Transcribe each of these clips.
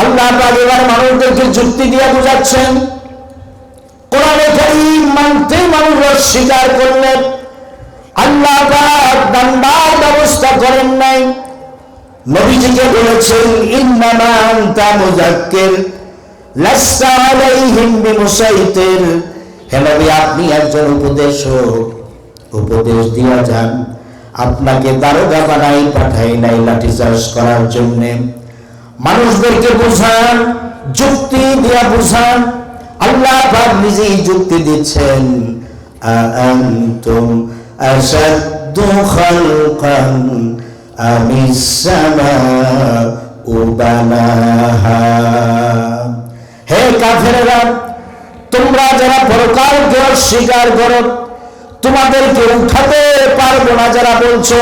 আল্লাহ এবার মানুষদেরকে যুক্তি দিয়ে বোঝাচ্ছেন। কোরআনে কারীম মানতে মানুষ অস্বীকার করলেন আল্লাহ পাক ব্যবস্থা করেন নাই। নবীজিকে বলেছেন, ইন্নামা আনতা মুযাক্কির লাস্তা আলাইহিম বিমুসাইতির। আপনি একজন উপদেশক। উপদেশ দিয়া যান। আপনাকে দারোগা বানাই, পাঠাই নাই লাঠি লাঠিচার্জ করার জন্য। মানুষদেরকে বোঝান, যুক্তি দিয়া বুঝান। আল্লাহ পাক নিজেই যুক্তি দিচ্ছেন সামাউ হে কাফেরেরা, তোমরা যারা পরকালকে অস্বীকার করো, তোমাদেরকে উঠাতে পারব না যারা বলছো।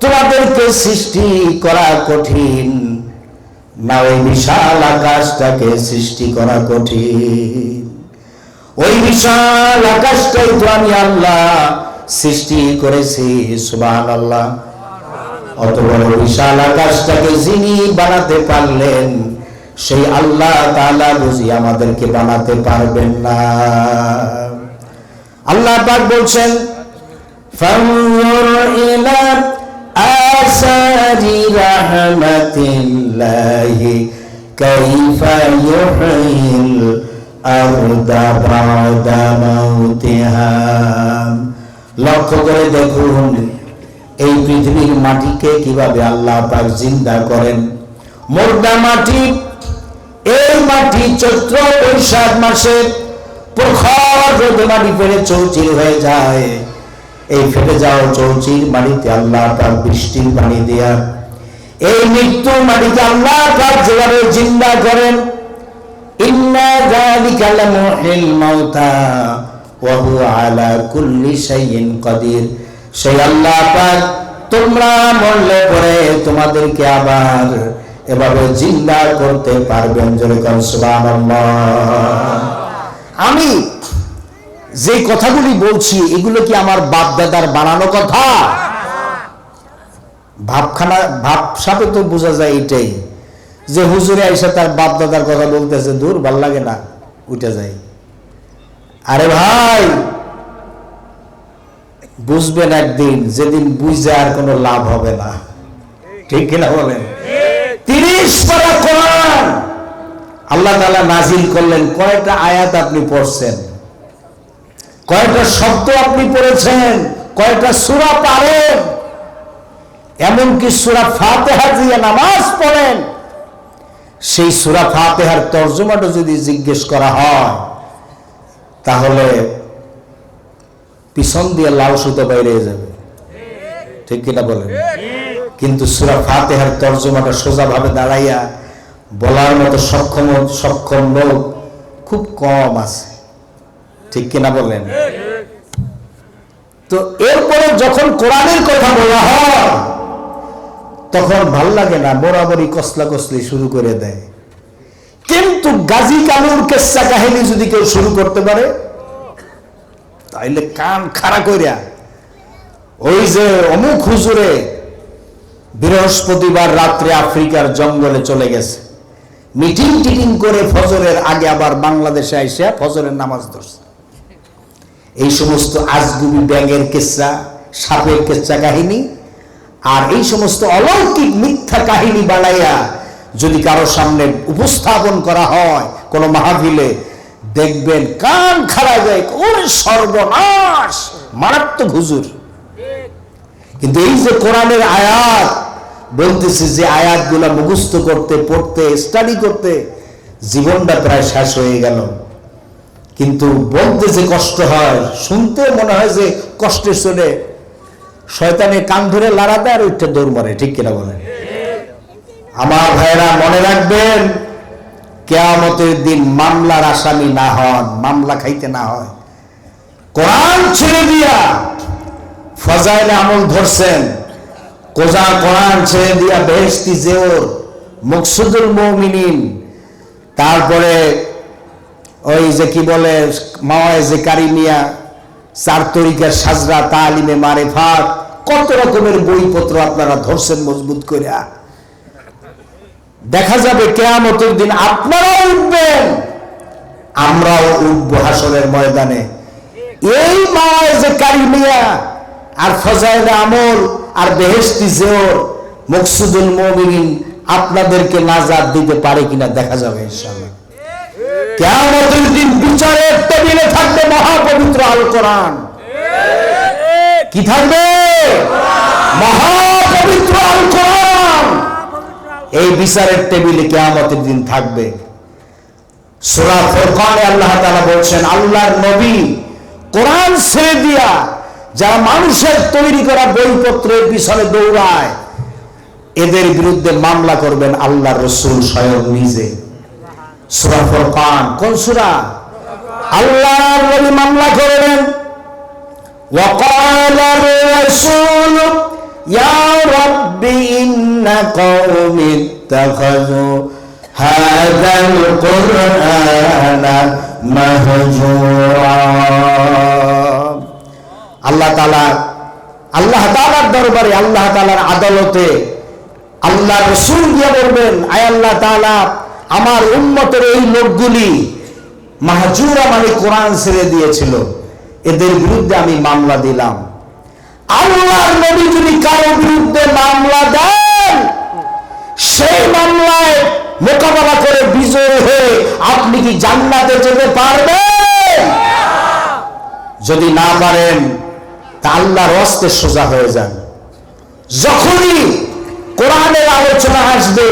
তোমাদেরকে সৃষ্টি করা কঠিন। না ওই বিশাল আকাশটাকে সৃষ্টি করা কঠিন ওই বিশাল আকাশটাই তো আমি আল্লাহ সৃষ্টি করেছি সুবাহ আল্লাহ অত বড় বিশাল আকাশটাকে যিনি বানাতে পারলেন সেই আল্লাহ তাআলা বুঝি আমাদেরকে বানাতে পারবেন না আল্লাহ পাক বলছেন فانظر إلى آثار رحمة الله كيف يحيي الأرض بعد موتها লক্ষ্য করে দেখুন এই পৃথিবীর মাটিকে কিভাবে আল্লাহ পাক জিন্দা করেন মোর্দা মাটি এই মাটি চৈত্র বৈশাখ মাসে প্রখর রোদে মাটি ফেলে চৌচির হয়ে যায় এই ফেটে যাওয়া চৌচির মাটিতে আল্লাহ তার বৃষ্টির পানি দেয়া। এই মৃত্যু মাটিতে আল্লাহ পাক যেভাবে জিন্দা করেন। ইন্না যালিকা আল্লাহ তোমরা মরলে তোমাদেরকে আবার করতে পারবেন। জোরে আমি যে কথাগুলি বলছি, এগুলো কি আমার বাপ দাদার বানানো কথা? ভাবখানা, ভাব সাথে তো বোঝা যায় এটাই। যে হুজুরে এসে তার বাপ দাদার কথা বলতেছে, দূর, ভালো লাগে না, উঠে যায়। আরে ভাই, বুঝবেন একদিন, যেদিন বুঝে আর কোনো লাভ হবে না। ঠিক কিনা বলেন? তিরিশ আল্লাহ তাআলা নাজিল করলেন, কয়টা আয়াত আপনি পড়ছেন? কয়টা শব্দ আপনি পড়েছেন? কয়টা সূরা পারেন? এমনকি সূরা ফাতিহা দিয়ে নামাজ পড়েন। সেই সূরা ফাতিহার তর্জমাটা যদি জিজ্ঞেস করা হয়, তাহলে পিছন দিয়ে লাল সুতো বাইরে যাবে। ঠিক কিনা বলেন? কিন্তু সুরা ফাতেহার তর্জমাটা সোজাভাবে দাঁড়াইয়া বলার মতো সক্ষম সক্ষম লোক খুব কম আছে। ঠিক কিনা বলেন তো এরপরে যখন কোরআনের কথা বলা হয়, তখন ভালো লাগে না, বরাবরই কসলা কসলি শুরু করে দেয়। কিন্তু গাজী কালুর কেসা কাহিনী যদি কেউ শুরু করতে পারে, তাইলে কান খাড়া কইরা, ওই যে অমুক হুজুরে বৃহস্পতিবার রাত্রে আফ্রিকার জঙ্গলে চলে গেছে। মিটিং টিটিং করে ফজরের আগে আবার বাংলাদেশে আইসা ফজরের নামাজ ধরছে। এই সমস্ত আজগুবি ব্যাঙের কেচ্ছা সাপের কেচ্ছা কাহিনী, আর এই সমস্ত অলৌকিক মিথ্যা কাহিনী বানাইয়া যদি কারও সামনে উপস্থাপন করা হয় কোনো মাহফিলে, দেখবেন কান খাড়া যায় ওরে সর্বনাশ, মারাত্মক হুজুর। কিন্তু এই যে কোরআনের আয়াত, বলতেছি যে আয়াতগুলো মুখস্থ করতে, পড়তে স্টাডি করতে, জীবনটা প্রায় শেষ হয়ে গেল। কিন্তু বলতে যে কষ্ট হয়, শুনতে মনে হয় যে কষ্টের শোনে শয়তানে কান ধরে লাড়া দেয় আর ওইটা দৌড় মারে, ঠিক কিনা বলেন? আমার ভাইরা মনে রাখবেন, কেয়ামতের দিন মামলার আসামি না হন, মামলা খাইতে না হয়। কোরআন ছেড়ে দিয়া ফজাইলে আমল ধরছেন, কোজা কোরআন ছেড়ে দিয়া বেহেস্তি জেওর মুকসুদুল মৌমিনিন, তারপরে ওই যে কি বলে মাওয়ায় যে কারিমিয়া চার তরিকার সাজরা, তালিমে মারে ফাট কত রকমের বইপত্র আপনারা ধরছেন মজবুত করিয়া দেখা যাবে কেয়ামতের দিন আপনারাও উঠবেন। আমরাও উঠবো হাসরের ময়দানে। এই মায় যে কারিমিয়া আর ফজাইল আমল আর বেহেস্তি জেওর মকসুদুল মমিন আপনাদেরকে নাজাদ দিতে পারে কিনা দেখা যাবে ইনশাআল্লাহ। কেয়ামতের দিন বিচারের টেবিলে থাকবে মহাপবিত্র আল কোরআন। কি থাকবে? মহাপবিত্র আল কোরআন। এই বিচারের টেবিলে কেয়ামতের দিন থাকবে। সূরা ফুরকানে আল্লাহ তাআলা বলছেন আল্লাহর নবী কোরআন ছেড়ে দিয়া যারা মানুষের তৈরি করা বইপত্রের পিছনে দৌড়ায় এদের বিরুদ্ধে মামলা করবেন আল্লাহ রসুল স্বয়ং নিজে। সূরা ফুরকান কোন সূরা আল্লাহর নবী মামলা করবেন وقال الرسول يا رب إن قوم اتخذوا هذا القرآن مهجورا আল্লাহ তালা আল্লাহ তালার দরবারে আল্লাহ তালার আদালতে আল্লাহ রসুল গিয়ে বলবেন আয় আল্লাহ তালা আমার উন্মতের এই লোকগুলি মাহজুরা মানে কোরআন ছেড়ে দিয়েছিল। এদের বিরুদ্ধে আমি মামলা দিলাম। আল্লাহর নবী যদি কারও বিরুদ্ধে মামলা দেন, সেই মামলায় মোকাবেলা করে বিজয় হয়ে আপনি কি জান্নাতে যেতে পারবেন? যদি না পারেন, তা আল্লাহর হস্তে সোজা হয়ে যান। যখনই কোরআনের আলোচনা আসবে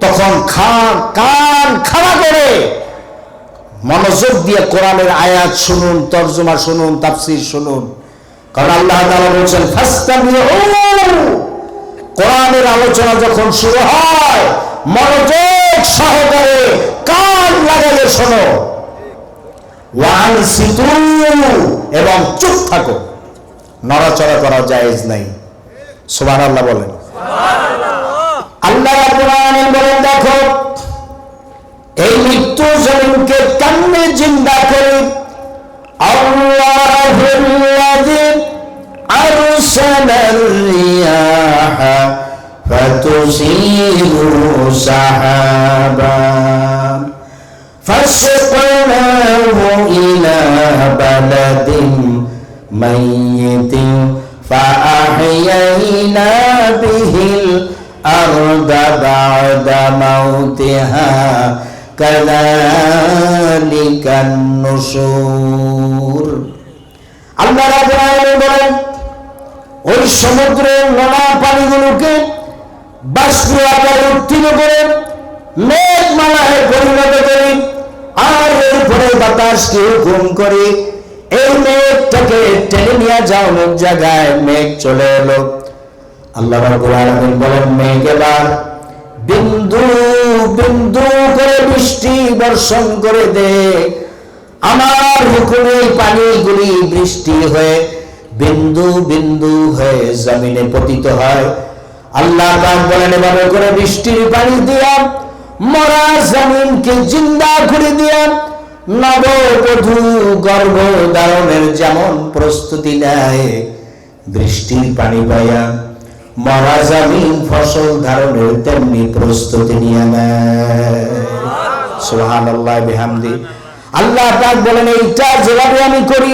তখন খান, কান খাড়া করে মনোযোগ দিয়ে কোরআনের আয়াত শুনুন, তর্জমা শুনুন, তাফসির শুনুন। কারণ আল্লাহ বলছেন কোরআনের আলোচনা যখন শুরু হয়, মনোযোগ সহকারে কান লাগাইয়ে শোনো। এবং চুপ থাকো। নড়াচড়া করা জায়েজ নাই। সুবহানাল্লাহ বলেন। আল্লাহ রাব্বুল আলামিন বলেন দেখো এই মৃত্যু জমিনকে কেমনে জিন্দা করি আল্লাহুল্লাযী আরসালার রিয়াহা ফাতুসিরু সাহাবা فسقناه إلى بلد ميت فأحيينا به الأرض بعد موتها كذلك النشور আল্লাহ রাব্বুল আলামিন বলেন ওই সমুদ্রের নোনা পানিগুলোকে বাষ্প আকারে উত্তীর্ণ করে মেঘমালায় পরিণত করি আর এরপরে বাতাসকে হুকুম করি এই মেঘটাকে টেনে নিয়ে যাও অনেক জায়গায় মেঘ চলে এলো আল্লাহ রাব্বুল আলামিন বলেন মেঘ এবার বিন্দু বিন্দু করে বৃষ্টি বর্ষণ করে দে। আমার হুকুমে পানিগুলি বৃষ্টি হয়ে, বিন্দু বিন্দু হয়ে জমিনে পতিত হয়। আল্লাহ পাক বলেন, এভাবে করে বৃষ্টির পানি দিয়া, মরা জমিনকে জিন্দা করে দিয়া, নববধূ গর্ভ ধারণের যেমন প্রস্তুতি নেয়, বৃষ্টির পানি পাইয়া মরা জমিন, ফসল ধারণের তেমনি প্রস্তুতি নিয়ে নেয়। সুবহানাল্লাহ, বিহামদি। আল্লাহ পাক বলেন, এইটা যেভাবে আমি করি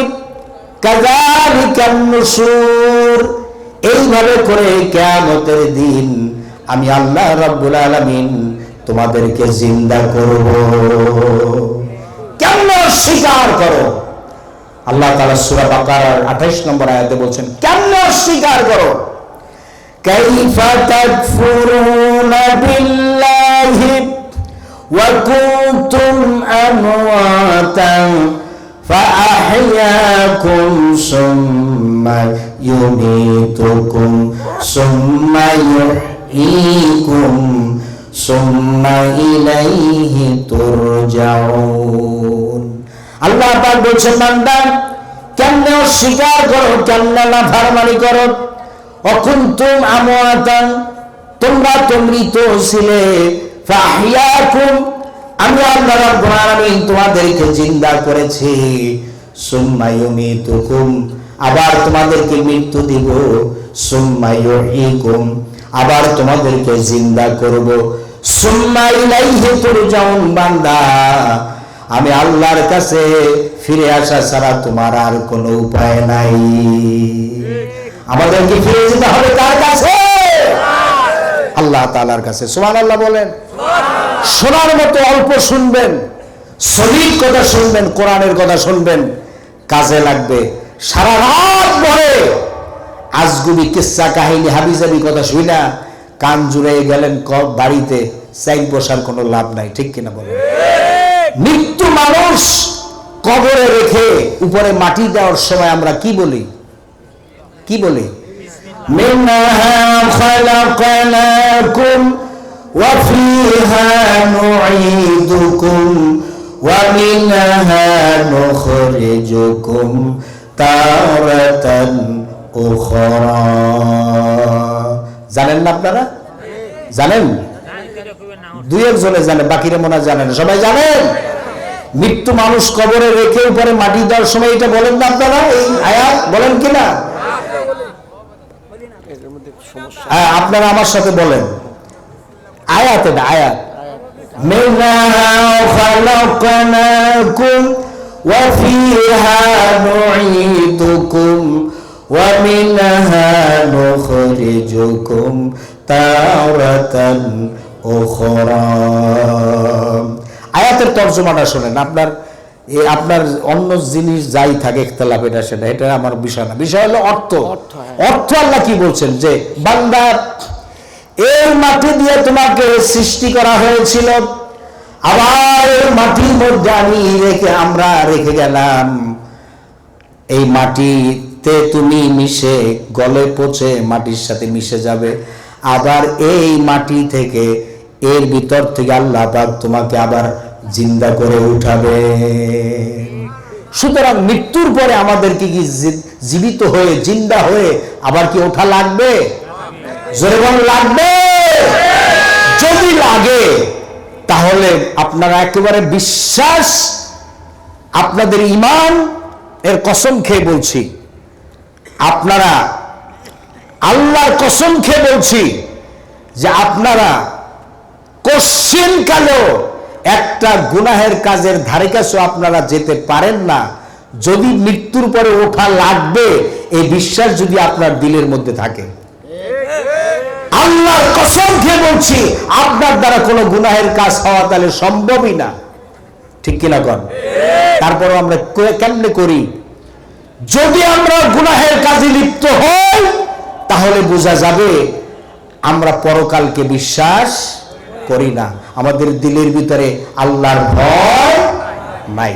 কাযালিকান নুশুর এইভাবে করে কিয়ামতের দিন আমি আল্লাহ রাব্বুল আলামিন তোমাদেরকে জিন্দা করব। কেন স্বীকার করো? আল্লাহ তাআলা সূরা বাকারার 28 নম্বর আয়াতে বলছেন কেন স্বীকার করো? কাইফা তাকফুরুনা বিল্লাহি وكنتم أمواتا فأحياكم ثم يميتكم ثم يحييكم ثم إليه ترجعون আল্লাহ পাক বলছেন বান্দা কেমনে অস্বীকার করো কেমনে না ফারমানি করো অকুন্তুম আমওয়াতান, তোমরা তো মৃত ছিলে, ফাহিয়াকুম আমি আল্লাহ রাব্বুল আলামিন তোমাদেরকে জিন্দা করেছি। সুম্মা ইউমিতুকুম, আবার তোমাদেরকে মৃত্যু দিব। সুম্মা ইউহীকুম, আবার তোমাদেরকে জিন্দা করব। সুম্মা ইলাইহি তুরজাউন, বান্দা, আমি আল্লাহর কাছে ফিরে আসা ছাড়া তোমার আর কোনো উপায় নাই। আমাদেরকে ফিরে যেতে হবে কার কাছে? আল্লাহ। তাআলার কাছে। সুবহানাল্লাহ বলেন। শোনার মতো অল্প শুনবেন সলিড কথা শুনবেন কোরআনের কথা শুনবেন কাজে লাগবে। সারা রাত ভরে আজগুবি কিস্সা কাহিনী হাবিজাবি কথা শুইনা কান জুড়ে গেলেন বাড়িতে চাইল বসার কোনো লাভ নাই ঠিক কিনা বলেন? মৃত্যু মানুষ কবরে রেখে উপরে মাটি দেওয়ার সময় আমরা কি বলি? কি বলে? জানেন না আপনারা? জানেন? দুই একজনে জানেন বাকিরা মনে জানেন সবাই জানেন? মৃত্যু মানুষ কবরে রেখে উপরে মাটি দেওয়ার সময় এটা বলেন না আপনারা? এই আয়া বলেন কিনা? হ্যাঁ, আপনারা আমার সাথে বলেন আয়াত এটা আয়াত منها خلقناكم وفيها نعيدكم ومنها نخرجكم تارة أخرى আয়াতের তর্জমাটা শোনেন আপনার এ আপনার অন্য জিনিস যাই থাকে ইখতলাফ এটা সেটা এটা আমার বিষয় না। বিষয় হলো অর্থ। অর্থ আল্লাহ কি বলছেন? যে বান্দা এই মাটি দিয়ে তোমাকে সৃষ্টি করা হয়েছিল আবার এই মাটির মধ্যে আমি রেখে আমরা রেখে গেলাম। এই মাটিতে তুমি মিশে গলে পচে মাটির সাথে মিশে যাবে। আবার এই মাটি থেকে এর ভিতর থেকে আল্লাহ পাক তোমাকে আবার জিন্দা করে উঠাবে। সুতরাং মৃত্যুর পরে আমাদেরকে কি জীবিত হয়ে, জিন্দা হয়ে আবার কি ওঠা লাগবে? লাগবে। যদি লাগে, তাহলে আপনারা একেবারে বিশ্বাস, আপনাদের ইমান এর কসম খেয়ে বলছি। আপনারা আল্লাহর কসম খেয়ে বলছি যে আপনারা কোশ্চিন কালেও একটা গুনাহের কাজের ধারে কাছেও আপনারা যেতে পারেন না। যদি মৃত্যুর পরে ওঠা লাগবে, এই বিশ্বাস যদি আপনার দিলের মধ্যে থাকে। আল্লাহর কসম খেয়ে বলছি, আপনার দ্বারা কোনো গুনাহের কাজ হওয়া তাহলে সম্ভবই না। ঠিক কিনা কন? তারপরও আমরা কেমনে করি? যদি আমরা গুনাহের কাজে লিপ্ত হই, তাহলে বোঝা যাবে আমরা পরকালকে বিশ্বাস করি না। আমাদের দিলের ভিতরে আল্লাহর ভয় নাই।